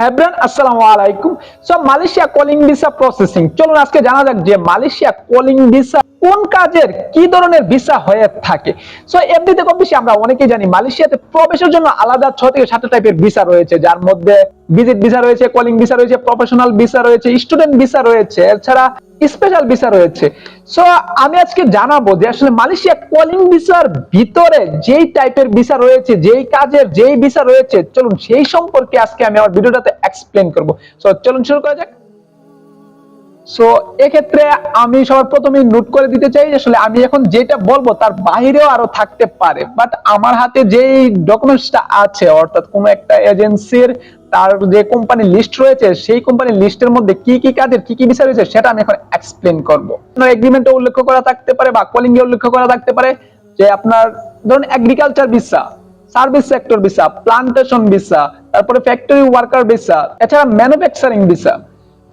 Everyone আসসালামু আলাইকুম so Malaysia calling visa processing চলুন আজকে জানা যাক যে মালয়েশিয়া কলিং ভিসা কোন কাজের কি ধরনের ভিসা হয়ে থাকে? সো এমনিতে কম বেশি আমরা অনেকেই জানি, মালয়েশিয়াতে প্রবেশের জন্য আলাদা ছ থেকে সাতটা টাইপের ভিসা রয়েছে, যার মধ্যে ভিজিট ভিসা রয়েছে কলিং ভিসা রয়েছে প্রফেশনাল ভিসা রয়েছে স্টুডেন্ট ভিসা রয়েছে, এছাড়া স্পেশাল ভিসা রয়েছে। সো আমি আজকে জানাব যে আসলে মালয়েশিয়া কলিং ভিসার ভিতরে যেই টাইপের ভিসা রয়েছে, যেই কাজের যেই ভিসা রয়েছে, চলুন সেই সম্পর্কে আজকে আমি আমার ভিডিওটাতে এক্সপ্লেন করব। সো চলুন শুরু করা যাক। সো এক্ষেত্রে আমি সবার প্রথমে নোট করে দিতে চাই আসলে আমি এখন যেটা বলব তার বাইরেও আরও থাকতে পারে। বাট আমার হাতে যেই ডকুমেন্টসটা আছে, অর্থাৎ কোনো একটা এজেন্সির তার যে কোম্পানি লিস্ট রয়েছে, সেই কোম্পানির লিস্টের মধ্যে কি কি কাজের, কি কি বিষয় রয়েছে, সেটা আমি এখন এক্সপ্লেন করব। এগ্রিমেন্টে উল্লেখ করা থাকতে পারে বা কলিং এ উল্লেখ করা থাকতে পারে যে আপনার ধরুন agriculture visa service sector visa plantation visa তারপরে ফ্যাক্টরি ওয়ার্কার ভিসা এছাড়া ম্যানুফ্যাকচারিং ভিসা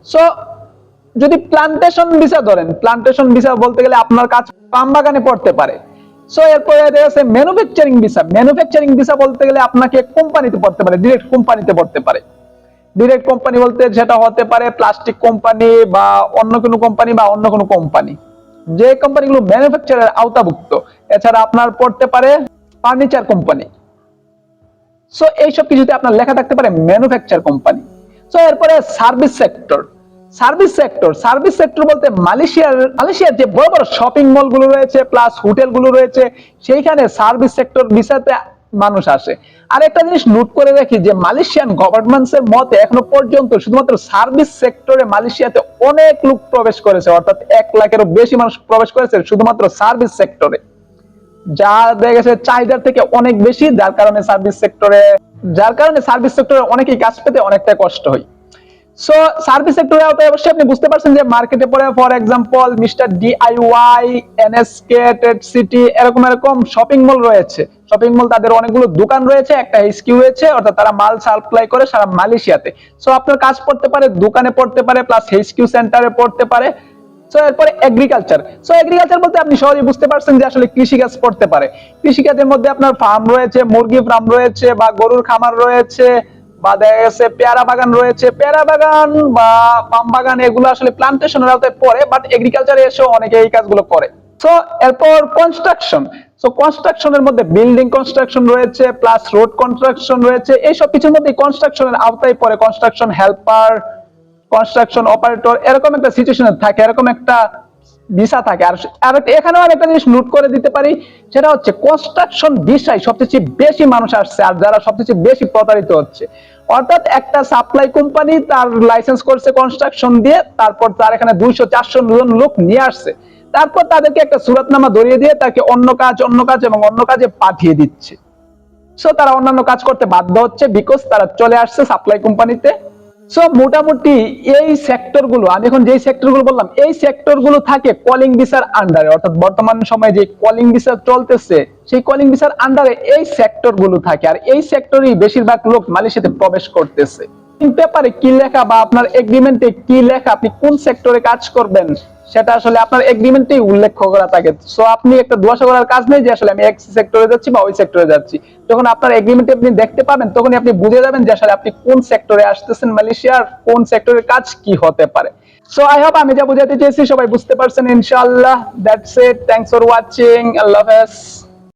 সো যদি প্লান্টেশন ভিসা ধরেন প্লান্টেশন ভিসা বলতে গেলে আপনার কাজ পাম বাগানে পড়তে পারে। সো এরপরে ম্যানুফ্যাকচারিং ভিসা ম্যানুফ্যাকচারিং ভিসা বলতে গেলে আপনাকে কোম্পানিতে পড়তে পারে ডিরেক্ট কোম্পানিতে পড়তে পারে। ডিরেক্ট কোম্পানি বলতে যেটা হতে পারে প্লাস্টিক কোম্পানি বা অন্য কোনো কোম্পানি বা অন্য কোনো কোম্পানি যে কোম্পানিগুলো ম্যানুফ্যাকচারের আওতাভুক্ত, এছাড়া আপনার পড়তে পারে ফার্নিচার কোম্পানি সো এইসব কিছুতে আপনার লেখা থাকতে পারে ম্যানুফ্যাকচার কোম্পানি সো এরপরে service sector service sector service sector বলতে মালয়েশিয়ার মালয়েশিয়ার যে বড় বড় শপিং মলগুলো রয়েছে, প্লাস হোটেলগুলো রয়েছে, সেইখানে সার্ভিস সেক্টর ভিসাতে মানুষ আসে। আর একটা জিনিস নোট করে রাখি যে মালয়েশিয়ান গভর্নমেন্টস এর মতে এখনও পর্যন্ত শুধুমাত্র সার্ভিস সেক্টরে মালয়েশিয়াতে অনেক লোক প্রবেশ করেছে, অর্থাৎ এক লাখেরও বেশি মানুষ প্রবেশ করেছে শুধুমাত্র সার্ভিস সেক্টরে। যা দেখা গেছে চাহিদার থেকে অনেক বেশি, যার কারণে সার্ভিস সেক্টরে, যার কারণে সার্ভিস সেক্টরে অনেকেই কাজ পেতে অনেকটা কষ্ট হয়। সো সার্ভিস সেক্টরে আওতায় অবশ্যই আপনি বুঝতে পারছেন যে মার্কেটে পড়ে for example Mister DIY NSK Ted city এরকম এরকম শপিং মল রয়েছে। শপিং মল তাদের অনেকগুলো দোকান রয়েছে, একটা এইচকিউ রয়েছে অর্থাৎ তারা মাল সাপ্লাই করে সারা মালয়েশিয়াতে। সো আপনার কাজ পড়তে পারে, দোকানে পড়তে পারে প্লাস এইচকিউ সেন্টারে পড়তে পারে। সো এরপরে এগ্রিকালচার সো এগ্রিকালচার বলতে আপনি সহজে বুঝতে পারছেন যে আসলে কৃষিকাজ পড়তে পারে। কৃষিকাজের মধ্যে আপনার ফার্ম রয়েছে মুরগি ফার্ম রয়েছে বা গরুর খামার রয়েছে বা দেখা গেছে পেয়ারা বাগান রয়েছে। পেয়ারা বাগান বা পাম বাগান, এগুলো আসলে প্লান্টেশনের আওতায় পড়ে বাট এগ্রিকালচারে এসেও অনেকে এই কাজগুলো করে। সো এরপর কনস্ট্রাকশন সো কনস্ট্রাকশনের মধ্যে বিল্ডিং কনস্ট্রাকশন রয়েছে প্লাস রোড কনস্ট্রাকশন রয়েছে। এইসব কিছুর মধ্যে কনস্ট্রাকশনের আওতায় পড়ে। কনস্ট্রাকশন হেল্পার কনস্ট্রাকশন অপারেটর এরকম একটা সিচুয়েশনে থাকে। এরকম একটা ভিসা থাকে। আর আর এখানেও আমি একটা জিনিস নোট করে দিতে পারি, সেটা হচ্ছে কনস্ট্রাকশন ভিসায় সবচেয়ে বেশি মানুষ আসছে আর যারা সবচেয়ে বেশি প্রতারিত হচ্ছে। অর্থাৎ একটা সাপ্লাই কোম্পানি তার লাইসেন্স করছে কনস্ট্রাকশন দিয়ে, তারপর তার এখানে দুইশো, চারশো জন লোক নিয়ে আসছে। তারপর তাদেরকে একটা সুরাতনামা ধরিয়ে দিয়ে তাকে অন্য কাজ অন্য কাজ এবং অন্য কাজে পাঠিয়ে দিচ্ছে। সো তারা অন্যান্য কাজ করতে বাধ্য হচ্ছে বিকজ তারা চলে আসছে সাপ্লাই কোম্পানিতে সো মোটামুটি এই সেক্টরগুলো আমি এখন যেই সেক্টরগুলো বললাম, এই সেক্টরগুলো থাকে কলিং ভিসার আন্ডারে অর্থাৎ বর্তমান সময়ে যে কলিং ভিসা চলতেছে, সেই কলিং ভিসার আন্ডারে এই সেক্টরগুলো থাকে। আর এই সেক্টরেই বেশিরভাগ লোক মালয়েশিয়াতে প্রবেশ করতেছে। পেপারে কি লেখা বা আপনার এগ্রিমেন্টে কি লেখা, আপনি কোন সেক্টরে কাজ করবেন, সেটা আসলে আপনার এগ্রিমেন্টেই উল্লেখ করা থাকে। সো আপনি একটা দুয়াশা করার কাজ নেই যে আসলে আমি এক সেক্টরে যাচ্ছি বা ওই সেক্টরে যাচ্ছি। যখন আপনার এগ্রিমেন্টে আপনি দেখতে পাবেন, তখনই আপনি বুঝে যাবেন যে আসলে আপনি কোন সেক্টরে আসতেছেন মালয়েশিয়ার, কোন সেক্টরের কাজ কি হতে পারে। সো আই হোপ আমি যা বুঝাতে চেয়েছি, সবাই বুঝতে পারছেন, ইনশাআল্লাহ that's it thanks for watching আল্লাহ হাফেজ।